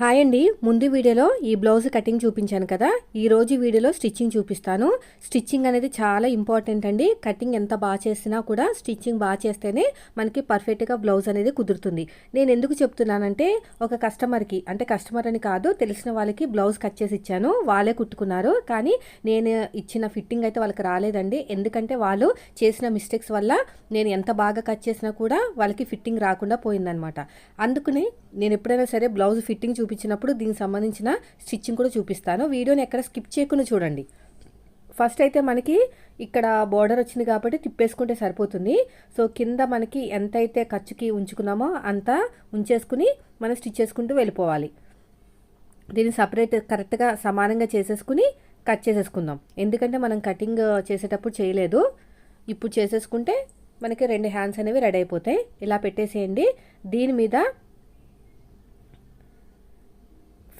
Hi అండి. ముందు వీడియోలో ఈ బ్లౌజ్ కటింగ్ చూపించాను కదా. ఈరోజు వీడియోలో స్టిచ్చింగ్ చూపిస్తాను. స్టిచ్చింగ్ అనేది చాలా ఇంపార్టెంట్ అండి. కటింగ్ ఎంత బాగా చేసినా కూడా స్టిచ్చింగ్ బాగా చేస్తేనే మనకి పర్ఫెక్ట్గా బ్లౌజ్ అనేది కుదురుతుంది. నేను ఎందుకు చెప్తున్నానంటే ఒక కస్టమర్కి అంటే కస్టమర్ అని కాదు తెలిసిన వాళ్ళకి బ్లౌజ్ కట్ చేసి ఇచ్చాను. వాళ్ళే కుట్టుకున్నారు. కానీ నేను ఇచ్చిన ఫిట్టింగ్ అయితే వాళ్ళకి రాలేదండి. ఎందుకంటే వాళ్ళు చేసిన మిస్టేక్స్ వల్ల నేను ఎంత బాగా కట్ చేసినా కూడా వాళ్ళకి ఫిట్టింగ్ రాకుండా పోయిందనమాట అందుకని నేను ఎప్పుడైనా సరే బ్లౌజ్ ఫిట్టింగ్ చూపించినప్పుడు దీనికి సంబంధించిన స్టిచ్చింగ్ కూడా చూపిస్తాను. వీడియోని ఎక్కడ స్కిప్ చేయకుండా చూడండి. ఫస్ట్ అయితే మనకి ఇక్కడ బార్డర్ వచ్చింది కాబట్టి తిప్పేసుకుంటే సరిపోతుంది. సో కింద మనకి ఎంత అయితే ఖర్చుకి ఉంచుకున్నామో అంతా ఉంచేసుకుని మనం స్టిచ్ చేసుకుంటూ వెళ్ళిపోవాలి. దీన్ని సపరేట్ కరెక్ట్గా సమానంగా చేసేసుకుని కట్ చేసేసుకుందాం. ఎందుకంటే మనం కటింగ్ చేసేటప్పుడు చేయలేదు. ఇప్పుడు చేసేసుకుంటే మనకి రెండు హ్యాండ్స్ అనేవి రెడీ అయిపోతాయి. ఇలా పెట్టేసేయండి. దీని మీద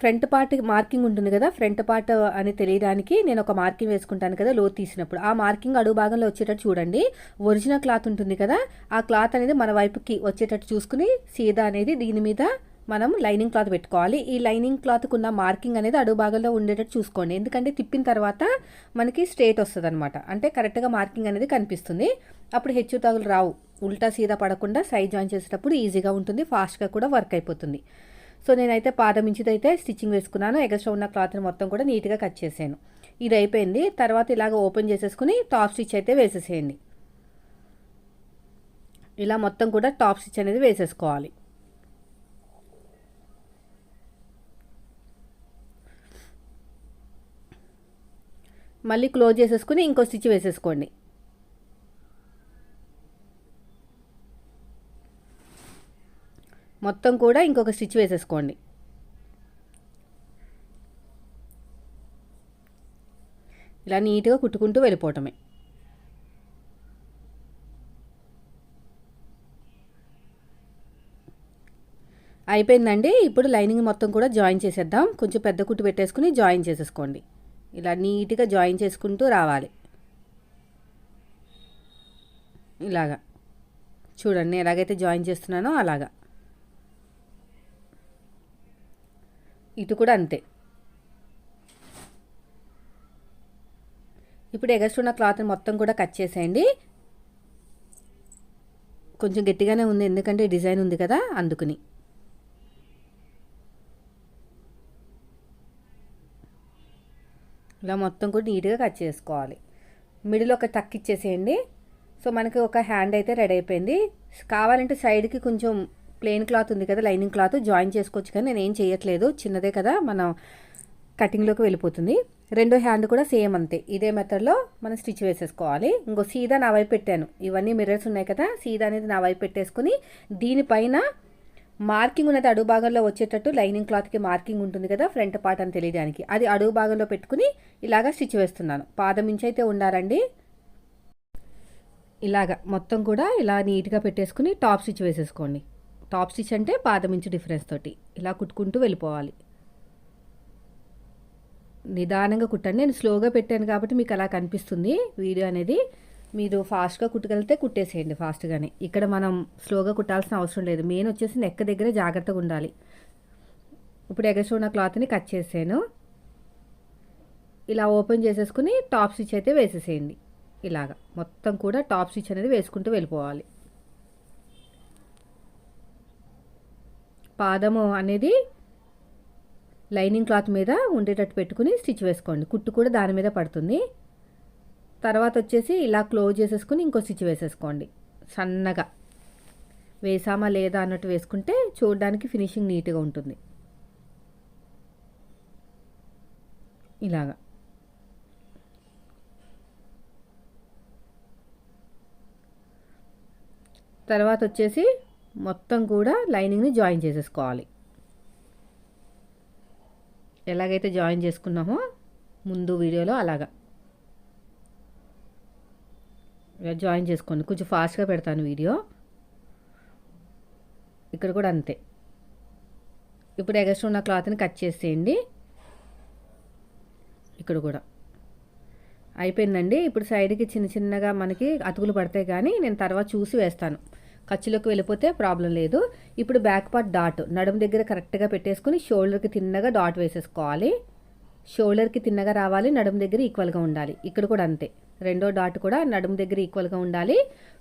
ఫ్రంట్ పార్ట్ మార్కింగ్ ఉంటుంది కదా ఫ్రంట్ పార్ట్ అని తెలియడానికి నేను ఒక మార్కింగ్ వేసుకుంటాను కదా లో తీసినప్పుడు. ఆ మార్కింగ్ అడుగు భాగంలో వచ్చేటట్టు చూడండి. ఒరిజినల్ క్లాత్ ఉంటుంది కదా ఆ క్లాత్ అనేది మన వైపుకి వచ్చేటట్టు చూసుకుని సీదా అనేది దీని మీద మనం లైనింగ్ క్లాత్ పెట్టుకోవాలి. ఈ లైనింగ్ క్లాత్కు ఉన్న మార్కింగ్ అనేది అడుగు భాగంలో ఉండేటట్టు చూసుకోండి. ఎందుకంటే తిప్పిన తర్వాత మనకి స్ట్రేట్ వస్తుంది అనమాట అంటే కరెక్ట్గా మార్కింగ్ అనేది కనిపిస్తుంది. అప్పుడు హెచ్చు తగులు రావు. ఉల్టా సీదా పడకుండా సైడ్ జాయిన్ చేసేటప్పుడు ఈజీగా ఉంటుంది ఫాస్ట్గా కూడా వర్క్ అయిపోతుంది. సో నేనైతే పాదం ఇంచుదైతే స్టిచ్చింగ్ వేసుకున్నాను. ఎగస్ట్రా ఉన్న క్లాత్ని మొత్తం కూడా నీట్గా కట్ చేసాను ఇది అయిపోయింది. తర్వాత ఇలాగ ఓపెన్ చేసేసుకుని టాప్ స్టిచ్ అయితే వేసేసేయండి. ఇలా మొత్తం కూడా టాప్ స్టిచ్ అనేది వేసేసుకోవాలి. మళ్ళీ క్లోజ్ చేసేసుకుని ఇంకో స్టిచ్ వేసేసుకోండి. మొత్తం కూడా ఇంకొక స్టిచ్ వేసేసుకోండి. ఇలా నీట్గా కుట్టుకుంటూ వెళ్ళిపోవటమే. అయిపోయిందండి. ఇప్పుడు లైనింగ్ మొత్తం కూడా జాయిన్ చేసేద్దాం. కొంచెం పెద్ద కుట్టు పెట్టేసుకుని జాయిన్ చేసేసుకోండి. ఇలా నీట్గా జాయిన్ చేసుకుంటూ రావాలి. ఇలాగా. చూడండి ఎలాగైతే జాయిన్ చేస్తున్నానో అలాగా. ఇటు కూడా అంతే. ఇప్పుడు ఎగస్ట్రున్న క్లాత్ని మొత్తం కూడా కట్ చేసేయండి. కొంచెం గట్టిగానే ఉంది ఎందుకంటే డిజైన్ ఉంది కదా అందుకుని. ఇలా మొత్తం కూడా నీట్గా కట్ చేసుకోవాలి. మిడిల్ ఒక టక్ ఇచ్చేసేయండి. సో మనకి ఒక హ్యాండ్ అయితే రెడీ అయిపోయింది. కావాలంటే సైడ్కి కొంచెం ప్లెయిన్ క్లాత్ ఉంది కదా లైనింగ్ క్లాత్ జాయిన్ చేసుకోవచ్చు కానీ నేను ఏం చేయట్లేదు. చిన్నదే కదా మనం కటింగ్లోకి వెళ్ళిపోతుంది. రెండో హ్యాండ్ కూడా సేమ్ అంతే. ఇదే మెథడ్లో మనం స్టిచ్ వేసేసుకోవాలి. ఇంకో సీదా నా వైపు పెట్టాను. ఇవన్నీ మిర్రర్స్ ఉన్నాయి కదా సీదా అనేది నా వైపు పెట్టేసుకుని దీనిపైన మార్కింగ్ ఉన్నది అడుగు భాగంలో వచ్చేటట్టు లైనింగ్ క్లాత్కి మార్కింగ్ ఉంటుంది కదా ఫ్రంట్ పార్ట్ అని తెలియడానికి. అది అడుగు భాగంలో పెట్టుకుని ఇలాగా స్టిచ్ వేస్తున్నాను. పాదం ఇంచ్ అయితే ఉండాలండి. ఇలాగా మొత్తం కూడా ఇలా నీట్గా పెట్టేసుకుని టాప్ స్టిచ్ వేసేసుకోండి. టాప్ స్టిచ్ అంటే పాదం ఇంచు డిఫరెన్స్ తోటి ఇలా కుట్టుకుంటూ వెళ్ళిపోవాలి. నిదానంగా కుట్టండి. నేను స్లోగా పెట్టాను కాబట్టి మీకు అలా కనిపిస్తుంది. వీడియో అనేది మీరు ఫాస్ట్గా కుట్టగలిగితే కుట్టేసేయండి ఫాస్ట్గానే. ఇక్కడ మనం స్లోగా కుట్టాల్సిన అవసరం లేదు. మెయిన్ వచ్చేసి నెక్క దగ్గర జాగ్రత్తగా ఉండాలి. ఇప్పుడు ఎగస్ట్రా ఉన్న క్లాత్ని కట్ చేసాను ఇలా ఓపెన్ చేసేసుకుని టాప్ స్టిచ్ అయితే వేసేసేయండి. ఇలాగా. మొత్తం కూడా టాప్ స్టిచ్ అనేది వేసుకుంటూ వెళ్ళిపోవాలి. పాదము అనేది లైనింగ్ క్లాత్ మీద ఉండేటట్టు పెట్టుకుని స్టిచ్ వేసుకోండి. కుట్టు కూడా దాని మీద పడుతుంది. తర్వాత వచ్చేసి ఇలా క్లోజ్ చేసేసుకుని ఇంకో స్టిచ్ వేసేసుకోండి. సన్నగా. వేసామా లేదా అన్నట్టు వేసుకుంటే చూడడానికి ఫినిషింగ్ నీట్గా ఉంటుంది. ఇలాగా. తర్వాత వచ్చేసి మొత్తం కూడా లైనింగ్ని జాయిన్ చేసేసుకోవాలి. ఎలాగైతే జాయిన్ చేసుకున్నామో ముందు వీడియోలో అలాగా. ఇలా జాయిన్ చేసుకోండి. కొంచెం ఫాస్ట్గా పెడతాను వీడియో. ఇక్కడ కూడా అంతే. ఇప్పుడు ఎగస్ట్రా ఉన్న క్లాత్ని కట్ చేసేయండి. ఇక్కడ కూడా. అయిపోయిందండి. ఇప్పుడు సైడ్కి చిన్న చిన్నగా మనకి అతుకులు పడతాయి కానీ నేను తర్వాత చూసి వేస్తాను. ఖర్చులోకి వెళ్ళిపోతే ప్రాబ్లం లేదు. ఇప్పుడు బ్యాక్ పార్ట్ డాట్ నడుము దగ్గర కరెక్ట్గా పెట్టేసుకుని షోల్డర్కి తిన్నగా డాట్ వేసేసుకోవాలి. షోల్డర్కి తిన్నగా రావాలి నడుము దగ్గర ఈక్వల్గా ఉండాలి. ఇక్కడ కూడా అంతే. రెండో డాట్ కూడా నడుము దగ్గర ఈక్వల్గా ఉండాలి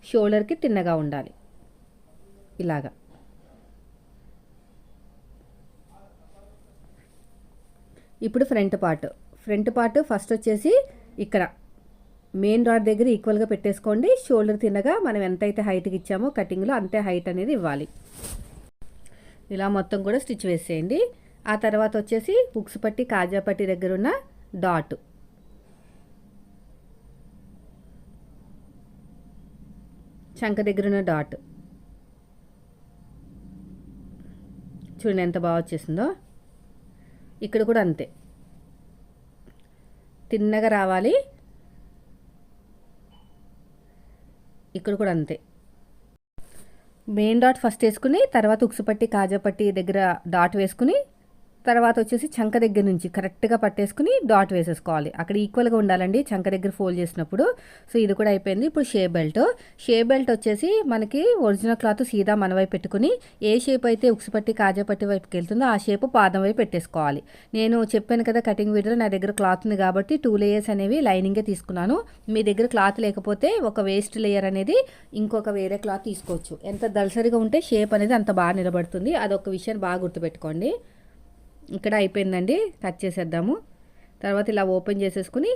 షోల్డర్కి తిన్నగా ఉండాలి. ఇలాగా. ఇప్పుడు front part front part first వచ్చేసి ఇక్కడ. మెయిన్ డాట్ దగ్గర ఈక్వల్గా పెట్టేసుకోండి. షోల్డర్ తిన్నగా మనం ఎంతైతే హైట్కి ఇచ్చామో కటింగ్లో అంతే హైట్ అనేది ఇవ్వాలి. ఇలా మొత్తం కూడా స్టిచ్ వేసేయండి. ఆ తర్వాత వచ్చేసి హుక్స్ పట్టి కాజా పట్టి దగ్గర ఉన్న డాట్ చంక దగ్గర ఉన్న డాట్ చూడండి ఎంత బాగా వచ్చేసిందో. ఇక్కడ కూడా అంతే. తిన్నగా రావాలి. ఇక్కడ కూడా అంతే. మెయిన్ డాట్ ఫస్ట్ వేసుకుని తర్వాత ఉక్సుపట్టి కాజాపట్టి దగ్గర డాట్ వేసుకుని తర్వాత వచ్చేసి చంక దగ్గర నుంచి కరెక్ట్గా పట్టేసుకుని డాట్ వేసేసుకోవాలి. అక్కడ ఈక్వల్గా ఉండాలండి. చంక దగ్గర ఫోల్డ్ చేసినప్పుడు. సో ఇది కూడా అయిపోయింది. ఇప్పుడు షే బెల్ట్. షే బెల్ట్ వచ్చేసి మనకి ఒరిజినల్ క్లాత్ సీదా మన వైపు పెట్టుకుని ఏ షేప్ అయితే ఉక్సుపట్టి కాజాపట్టి వైపుకి వెళ్తుందో ఆ షేప్ పాదం వైపు పెట్టేసుకోవాలి. నేను చెప్పాను కదా కటింగ్ వీడియోలో నా దగ్గర క్లాత్ ఉంది కాబట్టి టూ లేయర్స్ అనేవి లైనింగే తీసుకున్నాను. మీ దగ్గర క్లాత్ లేకపోతే ఒక వేస్ట్ లేయర్ అనేది ఇంకొక వేరే క్లాత్ తీసుకోవచ్చు. ఎంత దళసరిగా ఉంటే షేప్ అనేది అంత బాగా నిలబడుతుంది. అదొక విషయాన్ని బాగా గుర్తుపెట్టుకోండి. ఇక్కడ అయిపోయిందండి. కట్ చేసేద్దాము. తర్వాత ఇలా ఓపెన్ చేసేసుకుని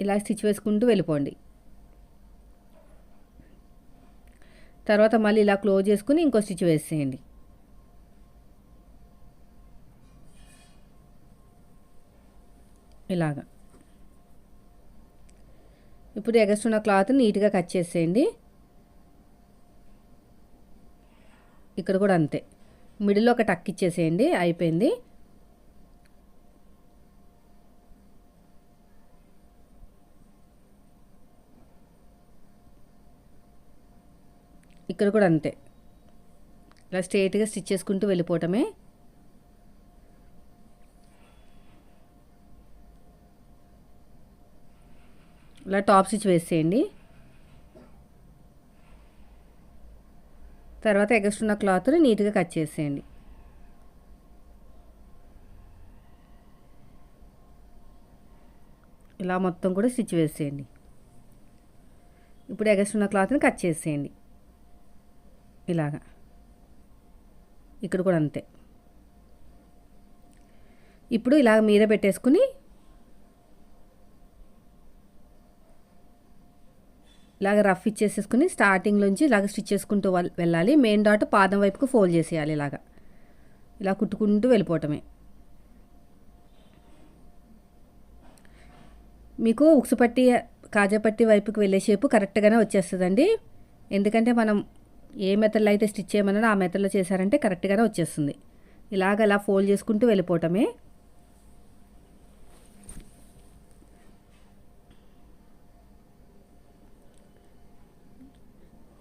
ఇలా స్టిచ్ వేసుకుంటూ వెళ్ళిపోండి. తర్వాత మళ్ళీ ఇలా క్లోజ్ చేసుకుని ఇంకో స్టిచ్ వేసేయండి. ఇలాగా. ఇప్పుడు ఎగస్ట్రున్న క్లాత్ నీట్గా కట్ చేసేయండి. ఇక్కడ కూడా అంతే. మిడిల్లో ఒక టక్ ఇచ్చేసేయండి అయిపోయింది. ఇక్కడ కూడా అంతే. ఇలా స్ట్రేట్గా స్టిచ్ చేసుకుంటూ వెళ్ళిపోవటమే. ఇలా టాప్ స్టిచ్ వేసేయండి. తర్వాత ఎగస్ట్రున్న క్లాత్ని నీట్గా కట్ చేసేయండి. ఇలా మొత్తం కూడా స్టిచ్ వేసేయండి. ఇప్పుడు ఎగస్ట్రున్న క్లాత్ని కట్ చేసేయండి. ఇలాగా. ఇక్కడ కూడా అంతే. ఇప్పుడు ఇలాగ మీద పెట్టేసుకుని ఇలాగ రఫ్ ఇచ్చేసేసుకుని స్టార్టింగ్ నుంచి ఇలాగ స్టిచ్ చేసుకుంటూ వెళ్ళాలి. మెయిన్ డాట్ పాదం వైపుకు ఫోల్డ్ చేసేయాలి ఇలాగ. ఇలా కుట్టుకుంటూ వెళ్ళిపోవటమే. మీకు ఉక్సుపట్టి కాజాపట్టి వైపుకి వెళ్ళే షేపు కరెక్ట్గానే వచ్చేస్తుందండి. ఎందుకంటే మనం ఏ మెథడ్లో అయితే స్టిచ్ చేయమన్నా ఆ మెథడ్లో చేశారంటే కరెక్ట్గానే వచ్చేస్తుంది. ఇలాగ ఇలా ఫోల్డ్ చేసుకుంటూ వెళ్ళిపోవటమే.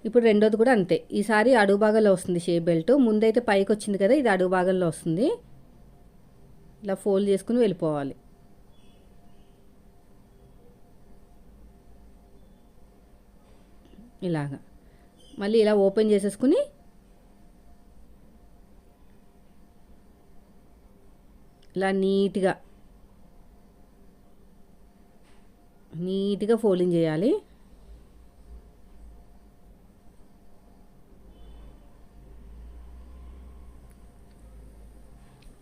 ఇప్పుడు రెండోది కూడా అంతే. ఈసారి అడుగు భాగంలో వస్తుంది షేప్ బెల్ట్. ముందైతే పైకి వచ్చింది కదా ఇది అడుగు భాగంలో వస్తుంది. ఇలా ఫోల్డ్ చేసుకుని వెళ్ళిపోవాలి. ఇలాగా. మళ్ళీ ఇలా ఓపెన్ చేసేసుకుని ఇలా నీట్గా నీట్గా ఫోల్డింగ్ చేయాలి.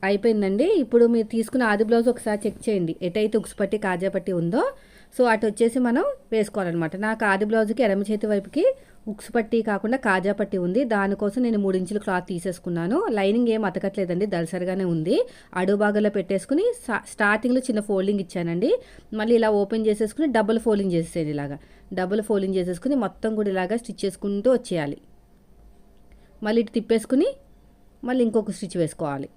అయిపోయిందండి. ఇప్పుడు మీరు తీసుకున్న ఆది బ్లౌజ్ ఒకసారి చెక్ చేయండి. ఎటైతే ఉక్సుపట్టి కాజాపట్టి ఉందో సో అటు వచ్చేసి మనం వేసుకోవాలన్నమాట. నాకు ఆది బ్లౌజ్కి ఎడమ చేతి వైపుకి ఉక్సుపట్టి కాకుండా కాజా పట్టి ఉంది. దానికోసం నేను మూడు ఇంచుల క్లాత్ తీసేసుకున్నాను. లైనింగ్ ఏం అతకట్లేదండి. దలసరిగానే ఉంది. అడుగు భాగంలో పెట్టేసుకుని స్టార్టింగ్లో చిన్న ఫోల్డింగ్ ఇచ్చానండి. మళ్ళీ ఇలా ఓపెన్ చేసేసుకుని డబుల్ ఫోల్డింగ్ చేసేయండి ఇలాగా. డబుల్ ఫోల్డింగ్ చేసేసుకుని మొత్తం కూడా ఇలాగా స్టిచ్ చేసుకుంటూ వచ్చేయాలి. మళ్ళీ ఇటు తిప్పేసుకుని మళ్ళీ ఇంకొక స్టిచ్ వేసుకోవాలి.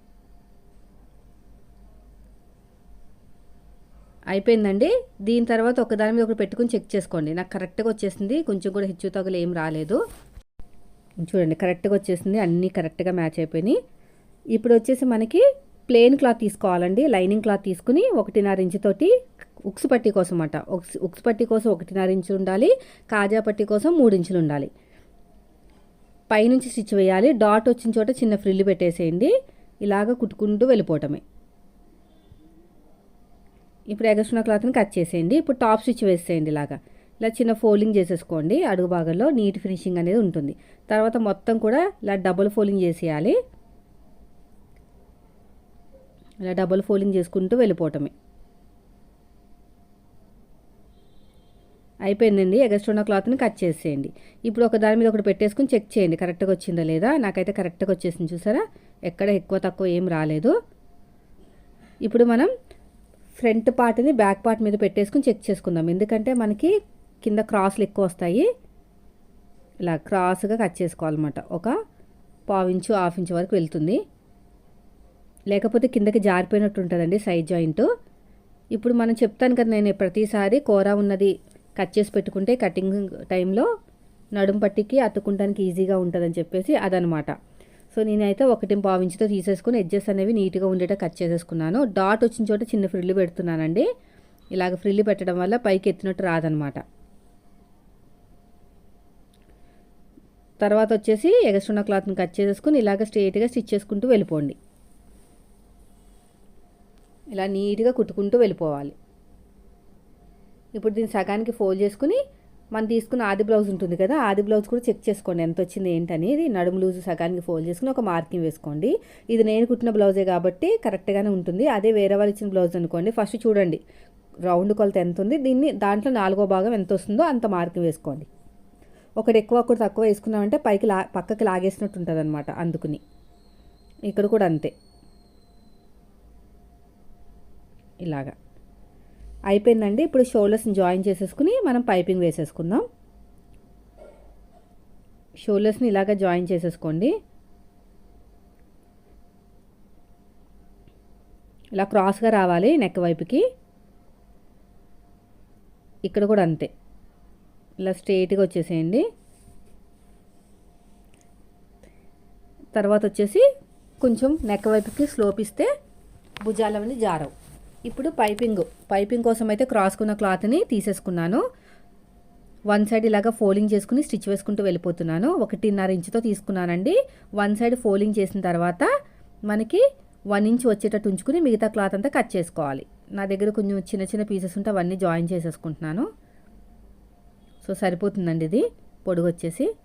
అయిపోయిందండి. దీని తర్వాత ఒకదాని మీద ఒకటి పెట్టుకుని చెక్ చేసుకోండి. నాకు కరెక్ట్గా వచ్చేసింది. కొంచెం కూడా హెచ్చు తగులు ఏం రాలేదు. చూడండి కరెక్ట్గా వచ్చేసింది. అన్నీ కరెక్ట్గా మ్యాచ్ అయిపోయినాయి. ఇప్పుడు వచ్చేసి మనకి ప్లెయిన్ క్లాత్ తీసుకోవాలండి. లైనింగ్ క్లాత్ తీసుకుని ఒకటిన్నర ఇంచుతోటి ఉక్స్ పట్టి కోసం అట. ఉక్స్ ఉక్స్ పట్టి కోసం ఒకటిన్నర ఇంచు ఉండాలి. కాజా పట్టి కోసం మూడు ఇంచులు ఉండాలి. పైనుంచి స్టిచ్ వేయాలి. డాట్ వచ్చిన చోట చిన్న ఫ్రిల్లు పెట్టేసేయండి. ఇలాగ కుట్టుకుంటూ వెళ్ళిపోవటమే. ఇప్పుడు ఎగస్ట్రా క్లాత్ని కట్ చేసేయండి. ఇప్పుడు టాప్ స్టిచ్ వేసేయండి ఇలాగా. ఇలా చిన్న ఫోల్డింగ్ చేసేసుకోండి. అడుగు భాగంలో నీట్ ఫినిషింగ్ అనేది ఉంటుంది. తర్వాత మొత్తం కూడా ఇలా డబుల్ ఫోల్డింగ్ చేసేయాలి. ఇలా డబుల్ ఫోల్డింగ్ చేసుకుంటూ వెళ్ళిపోవటమే. అయిపోయిందండి. ఎగస్ట్రోనా క్లాత్ని కట్ చేసేయండి. ఇప్పుడు ఒక దాని మీద ఒకటి పెట్టేసుకుని చెక్ చేయండి. కరెక్ట్గా వచ్చిందా లేదా? నాకైతే కరెక్ట్గా వచ్చేసింది. చూసారా? ఎక్కడ ఎక్కువ తక్కువ ఏం రాలేదు. ఇప్పుడు మనం ఫ్రంట్ పార్ట్ని బ్యాక్ పార్ట్ మీద పెట్టేసుకుని చెక్ చేసుకుందాం. ఎందుకంటే మనకి కింద క్రాస్లు ఎక్కువ వస్తాయి. ఇలా క్రాస్గా కట్ చేసుకోవాలన్నమాట. ఒక పావించు హాఫ్ ఇంచు వరకు వెళ్తుంది. లేకపోతే కిందకి జారిపోయినట్టు ఉంటుందండి సైడ్ జాయింట్. ఇప్పుడు మనం చెప్తాను కదా నేను ప్రతిసారి కూర ఉన్నది కట్ చేసి పెట్టుకుంటే కటింగ్ టైంలో నడుం పట్టికి అతుకుంటానికి ఈజీగా ఉంటుందని చెప్పేసి అదనమాట సో నేనైతే ఒకటి పావించితో తీసేసుకుని ఎడ్జెస్ అనేవి నీట్గా ఉండేట కట్ చేసేసుకున్నాను. డాట్ వచ్చిన చోట చిన్న ఫ్రిల్లు పెడుతున్నానండి. ఇలాగ ఫ్రిల్లు పెట్టడం వల్ల పైకి ఎత్తినట్టు రాదనమాట తర్వాత వచ్చేసి ఎగస్ట్రున్న క్లాత్ని కట్ చేసేసుకుని ఇలాగ స్ట్రైట్గా స్టిచ్ చేసుకుంటూ వెళ్ళిపోండి. ఇలా నీట్గా కుట్టుకుంటూ వెళ్ళిపోవాలి. ఇప్పుడు దీన్ని సగానికి ఫోల్డ్ చేసుకుని మనం తీసుకున్న ఆది బ్లౌజ్ ఉంటుంది కదా ఆది బ్లౌజ్ కూడా చెక్ చేసుకోండి ఎంత వచ్చింది ఏంటనేది నడుము లూజు సగానికి ఫోల్డ్ చేసుకుని ఒక మార్కింగ్ వేసుకోండి. ఇది నేను కుట్టిన బ్లౌజే కాబట్టి కరెక్ట్గానే ఉంటుంది. అదే వేరే వాళ్ళు ఇచ్చిన బ్లౌజ్ అనుకోండి ఫస్ట్ చూడండి రౌండ్ కొలత ఎంత ఉంది దీన్ని దాంట్లో నాలుగో భాగం ఎంత వస్తుందో అంత మార్కింగ్ వేసుకోండి. ఒకటి ఎక్కువ ఒకటి తక్కువ వేసుకున్నామంటే పైకి లా పక్కకి లాగేసినట్టు ఉంటుంది అనమాట అందుకుని. ఇక్కడ కూడా అంతే. ఇలాగా. అయిపోయిందండి. ఇప్పుడు షోల్డర్స్ని జాయిన్ చేసేసుకుని మనం పైపింగ్ వేసేసుకుందాం. షోల్డర్స్ని ఇలాగ జాయిన్ చేసేసుకోండి. ఇలా క్రాస్గా రావాలి నెక్ వైపుకి. ఇక్కడ కూడా అంతే. ఇలా స్ట్రైట్గా వచ్చేసేయండి. తర్వాత వచ్చేసి కొంచెం నెక్ వైపుకి స్లోప్ ఇస్తే భుజాలవన్నీ జారవు. ఇప్పుడు పైపింగ్ పైపింగ్ కోసం అయితే క్రాస్కున్న క్లాత్ని తీసేసుకున్నాను. వన్ సైడ్ ఇలాగా ఫోల్డింగ్ చేసుకుని స్టిచ్ వేసుకుంటూ వెళ్ళిపోతున్నాను. ఒకటిన్నర ఇంచుతో తీసుకున్నానండి. వన్ సైడ్ ఫోల్డింగ్ చేసిన తర్వాత మనకి వన్ ఇంచ్ వచ్చేటట్టు ఉంచుకుని మిగతా క్లాత్ అంతా కట్ చేసుకోవాలి. నా దగ్గర కొంచెం చిన్న చిన్న పీసెస్ ఉంటే అవన్నీ జాయిన్ చేసేసుకుంటున్నాను. సో సరిపోతుందండి ఇది. పొడుగు వచ్చేసి.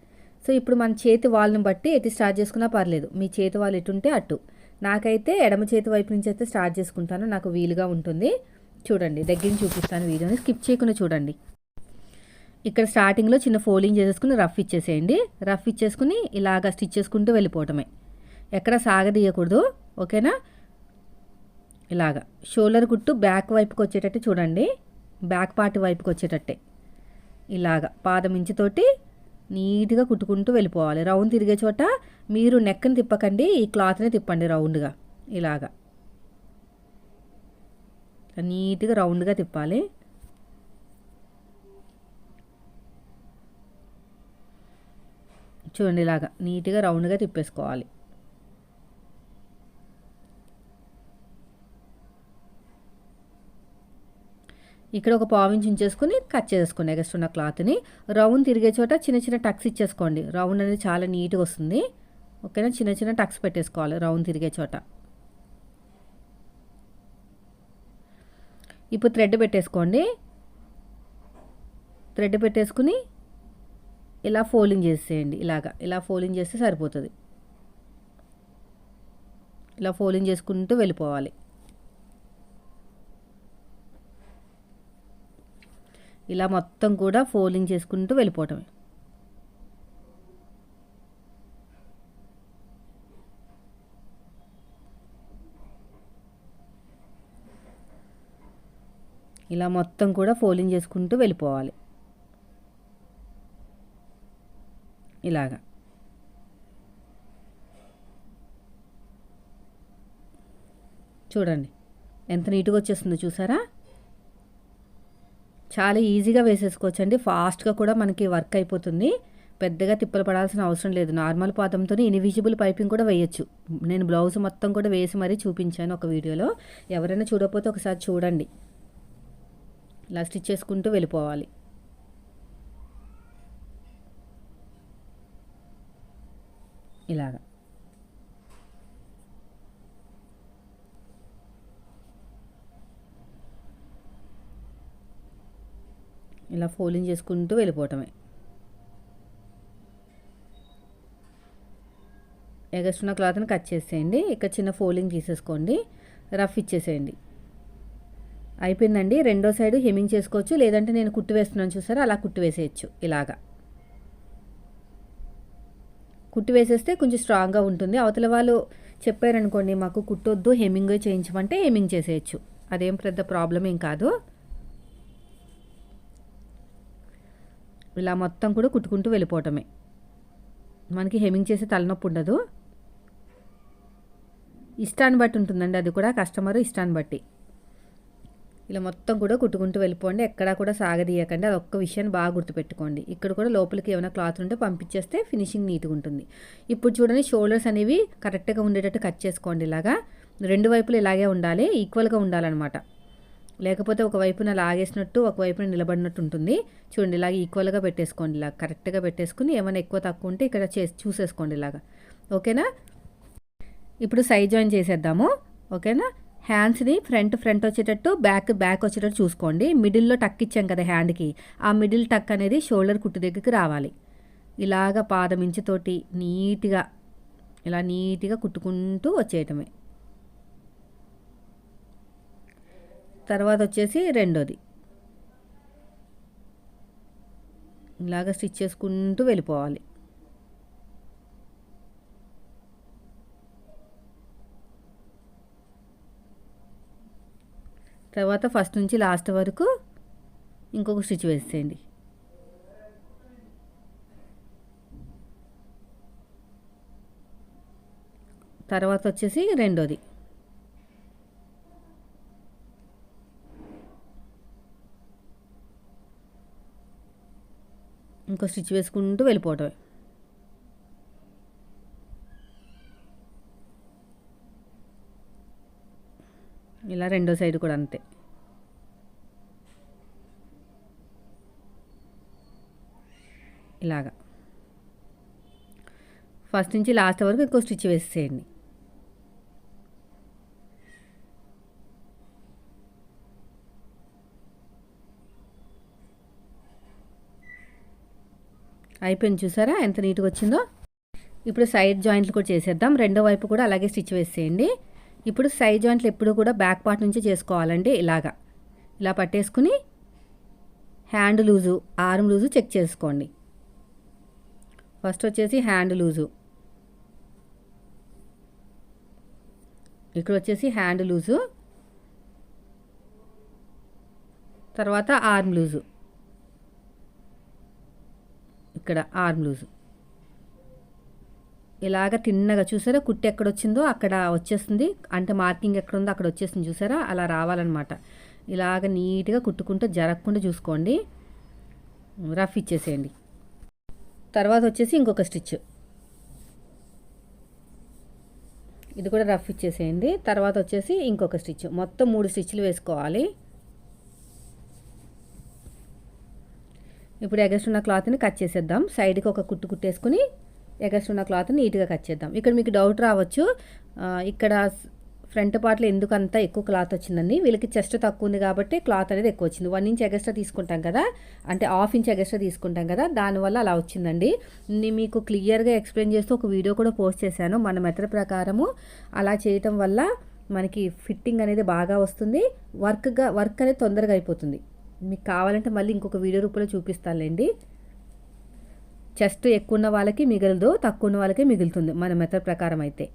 సో ఇప్పుడు మన చేతి వాళ్ళని బట్టి ఎటు స్టార్ట్ చేసుకున్నా పర్లేదు. మీ చేతి వాళ్ళు ఎటుంటే అటు. నాకైతే ఎడమ చేతి వైపు నుంచి అయితే స్టార్ట్ చేసుకుంటాను. నాకు వీలుగా ఉంటుంది. చూడండి దగ్గర చూపిస్తాను వీడియోని. స్కిప్ చేయకుండా చూడండి. ఇక్కడ స్టార్టింగ్లో చిన్న ఫోల్డింగ్ చేసేసుకుని రఫ్ ఇచ్చేసేయండి. రఫ్ ఇచ్చేసుకుని ఇలాగ స్టిచ్ చేసుకుంటూ వెళ్ళిపోవటమే. ఎక్కడ సాగదీయకూడదు. ఓకేనా? ఇలాగా. షోల్డర్ కుట్టు బ్యాక్ వైపుకి వచ్చేటట్టు చూడండి. బ్యాక్ పార్ట్ వైపుకి వచ్చేటట్టే. ఇలాగా. పాదం ఇంచుతోటి నీట్గా కుట్టుకుంటూ వెళ్ళిపోవాలి. రౌండ్ తిరిగే చోట మీరు నెక్కని తిప్పకండి ఈ క్లాత్నే తిప్పండి రౌండ్గా. ఇలాగా. నీట్గా రౌండ్గా తిప్పాలి. చూడండి ఇలాగా. నీట్గా రౌండ్గా తిప్పేసుకోవాలి. ఇక్కడ ఒక పావించి ఉంచేసుకుని కట్ చేసుకోండి ఎగస్ట్ ఉన్న క్లాత్ని రౌండ్ తిరిగే చోట చిన్న చిన్న టక్స్ ఇచ్చేసుకోండి. రౌండ్ అనేది చాలా నీట్గా వస్తుంది. ఓకేనా చిన్న చిన్న టక్స్ పెట్టేసుకోవాలి రౌండ్ తిరిగే చోట. ఇప్పుడు థ్రెడ్ పెట్టేసుకోండి. థ్రెడ్ పెట్టేసుకుని ఇలా ఫోల్డింగ్ చేసేయండి. ఇలాగా. ఇలా ఫోల్డింగ్ చేస్తే సరిపోతుంది. ఇలా ఫోల్డింగ్ చేసుకుంటూ వెళ్ళిపోవాలి. ఇలా మొత్తం కూడా ఫోల్డింగ్ చేసుకుంటూ వెళ్ళిపోవటమే. ఇలా మొత్తం కూడా ఫోల్డింగ్ చేసుకుంటూ వెళ్ళిపోవాలి. ఇలాగా. చూడండి ఎంత నీట్గా వచ్చేస్తుందో చూసారా? చాలా ఈజీగా వేసేసుకోవచ్చు అండి ఫాస్ట్గా కూడా మనకి వర్క్ అయిపోతుంది. పెద్దగా తిప్పలు పడాల్సిన అవసరం లేదు. నార్మల్ పాదంతో ఇన్విజిబుల్ పైపింగ్ కూడా వేయచ్చు. నేను బ్లౌజ్ మొత్తం కూడా వేసి మరీ చూపించాను ఒక వీడియోలో. ఎవరైనా చూడకపోతే ఒకసారి చూడండి. ఇలా స్టిచ్ చేసుకుంటూ వెళ్ళిపోవాలి. ఇలాగా. ఇలా ఫోల్డింగ్ చేసుకుంటూ వెళ్ళిపోవటమే. ఎగస్ట్రున్న క్లాత్ని కట్ చేసేయండి. ఇక్కడ చిన్న ఫోల్డింగ్ తీసేసుకోండి. రఫ్ ఇచ్చేసేయండి. అయిపోయిందండి. రెండో సైడ్ హెమింగ్ చేసుకోవచ్చు. లేదంటే నేను కుట్టు వేస్తున్నాను చూసారా? అలా కుట్టు వేసేయచ్చు ఇలాగా. కుట్టు వేసేస్తే కొంచెం స్ట్రాంగ్గా ఉంటుంది. అవతల వాళ్ళు చెప్పారనుకోండి మాకు కుట్టొద్దు హెమింగ్ చేయించమంటే హెమింగ్ చేసేయచ్చు. అదేం పెద్ద ప్రాబ్లం ఏం కాదు. ఇలా మొత్తం కూడా కుట్టుకుంటూ వెళ్ళిపోవటమే. మనకి హెమింగ్ చేసే తలనొప్పి ఉండదు. ఇష్టాన్ని బట్టి ఉంటుందండి అది కూడా కస్టమర్ ఇష్టాన్ని బట్టి. ఇలా మొత్తం కూడా కుట్టుకుంటూ వెళ్ళిపోండి ఎక్కడా కూడా సాగదీయకండి అది ఒక్క విషయాన్ని బాగా గుర్తుపెట్టుకోండి. ఇక్కడ కూడా లోపలికి ఏమైనా క్లాత్ ఉంటే పంపించేస్తే ఫినిషింగ్ నీట్గా ఉంటుంది. ఇప్పుడు చూడండి షోల్డర్స్ అనేవి కరెక్ట్గా ఉండేటట్టు కట్ చేసుకోండి ఇలాగా. రెండు వైపులు ఇలాగే ఉండాలి ఈక్వల్గా ఉండాలన్నమాట. లేకపోతే ఒక వైపున లాగేసినట్టు ఒక వైపున నిలబడినట్టు ఉంటుంది. చూడండి ఇలాగ ఈక్వల్గా పెట్టేసుకోండి ఇలా కరెక్ట్గా పెట్టేసుకుని ఏమైనా ఎక్కువ తక్కువ ఉంటే ఇక్కడ చే చూసేసుకోండి ఇలాగా. ఓకేనా? ఇప్పుడు సైజ్ జాయిన్ చేసేద్దాము. ఓకేనా? హ్యాండ్స్ని ఫ్రంట్ ఫ్రంట్ వచ్చేటట్టు బ్యాక్ బ్యాక్ వచ్చేటట్టు చూసుకోండి. మిడిల్లో టక్ ఇచ్చాం కదా హ్యాండ్కి ఆ మిడిల్ టక్ అనేది షోల్డర్ కుట్టు దగ్గరికి రావాలి. ఇలాగ పాదం ఇంచుతోటి నీట్గా ఇలా నీట్గా కుట్టుకుంటూ వచ్చేయటమే. తర్వాత వచ్చేసి రెండోది. ఇలాగ స్టిచ్ చేసుకుంటూ వెళ్ళిపోవాలి. తర్వాత ఫస్ట్ నుంచి లాస్ట్ వరకు ఇంకొక స్టిచ్ వేసేయండి. తర్వాత వచ్చేసి రెండోది. ఇంకో స్టిచ్ వేసుకుంటూ వెళ్ళిపోవటమే. ఇలా రెండో సైడ్ కూడా అంతే. ఇలాగా. ఫస్ట్ నుంచి లాస్ట్ వరకు ఇంకో స్టిచ్ వేసేయండి. అయిపోయింది చూసారా? ఎంత నీట్గా వచ్చిందో? ఇప్పుడు సైడ్ జాయింట్లు కూడా చేసేద్దాం. రెండో వైపు కూడా అలాగే స్టిచ్ వేసేయండి. ఇప్పుడు సైడ్ జాయింట్లు ఎప్పుడు కూడా బ్యాక్ పార్ట్ నుంచి చేసుకోవాలండి ఇలాగా. ఇలా పట్టేసుకుని hand loose arm loose check చేసుకోండి. ఫస్ట్ వచ్చేసి హ్యాండ్ లూజు. ఇక్కడ వచ్చేసి హ్యాండ్ లూజు. తర్వాత ఆర్మ్ లూజు. ఇక్కడ ఆర్మ్ లూజ్. ఇలాగ తిన్నగా చూసారా? కుట్టి ఎక్కడ వచ్చిందో అక్కడ వచ్చేస్తుంది. అంటే మార్కింగ్ ఎక్కడ ఉందో అక్కడ వచ్చేస్తుంది చూసారా? అలా రావాలన్నమాట. ఇలాగ నీట్గా కుట్టుకుంటూ జరగకుండా చూసుకోండి. రఫ్ ఇచ్చేసేయండి. తర్వాత వచ్చేసి ఇంకొక స్టిచ్. ఇది కూడా రఫ్ ఇచ్చేసేయండి. తర్వాత వచ్చేసి ఇంకొక స్టిచ్. మొత్తం మూడు స్టిచ్లు వేసుకోవాలి. ఇప్పుడు ఎగస్ట్ ఉన్న క్లాత్ని కట్ చేసేద్దాం. సైడ్కి ఒక కుట్టు కుట్టేసుకుని ఎగస్ట్ ఉన్న క్లాత్ నీట్గా కట్ చేద్దాం. ఇక్కడ మీకు డౌట్ రావచ్చు. ఇక్కడ ఫ్రంట్ పార్ట్లో ఎందుకు అంత ఎక్కువ క్లాత్ వచ్చిందండి వీళ్ళకి చెస్ట్ తక్కువ ఉంది కాబట్టి క్లాత్ అనేది ఎక్కువ వచ్చింది. వన్ ఇంచ్ ఎగస్ట్రా తీసుకుంటాం కదా. అంటే హాఫ్ ఇంచ్ ఎగస్ట్రా తీసుకుంటాం కదా. దానివల్ల అలా వచ్చిందండి. నేను మీకు క్లియర్గా ఎక్స్ప్లెయిన్ చేస్తూ ఒక వీడియో కూడా పోస్ట్ చేశాను. మన మెథడ్ ప్రకారము అలా చేయటం వల్ల మనకి ఫిట్టింగ్ అనేది బాగా వస్తుంది. వర్క్గా వర్క్ అనేది తొందరగా అయిపోతుంది. మీకు కావాలంటే మళ్ళీ ఇంకొక వీడియో రూపంలో చూపిస్తానులేండి. చెస్ట్ ఎక్కువ ఉన్న వాళ్ళకి మిగలదు తక్కువ ఉన్న వాళ్ళకి మిగులుతుంది మన మెథడ్ ప్రకారం అయితే.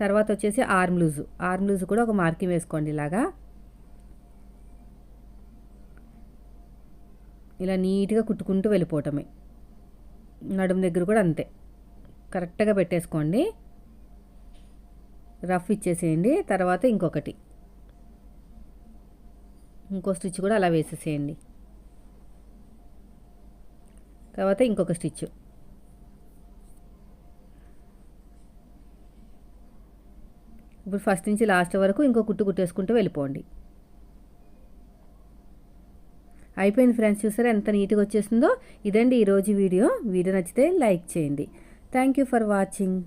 తర్వాత వచ్చేసి ఆర్మ్ లూజు. ఆర్మ్ లూజు కూడా ఒక మార్కింగ్ వేసుకోండి ఇలాగా. ఇలా నీట్గా కుట్టుకుంటూ వెళ్ళిపోవటమే. నడుము దగ్గర కూడా అంతే. కరెక్ట్గా పెట్టేసుకోండి. రఫ్ ఇచ్చేసేయండి. తర్వాత ఇంకొకటి. ఇంకో స్టిచ్ కూడా అలా వేసేసేయండి. తర్వాత ఇంకొక స్టిచ్. ఇప్పుడు ఫస్ట్ నుంచి లాస్ట్ వరకు ఇంకో కుట్టు కుట్టేసుకుంటూ వెళ్ళిపోండి. అయిపోయింది ఫ్రెండ్స్ చూసారా ఎంత నీట్గా వచ్చేసిందో ఇదండి ఈరోజు వీడియో. వీడియో నచ్చితే లైక్ చేయండి. Thank you for watching.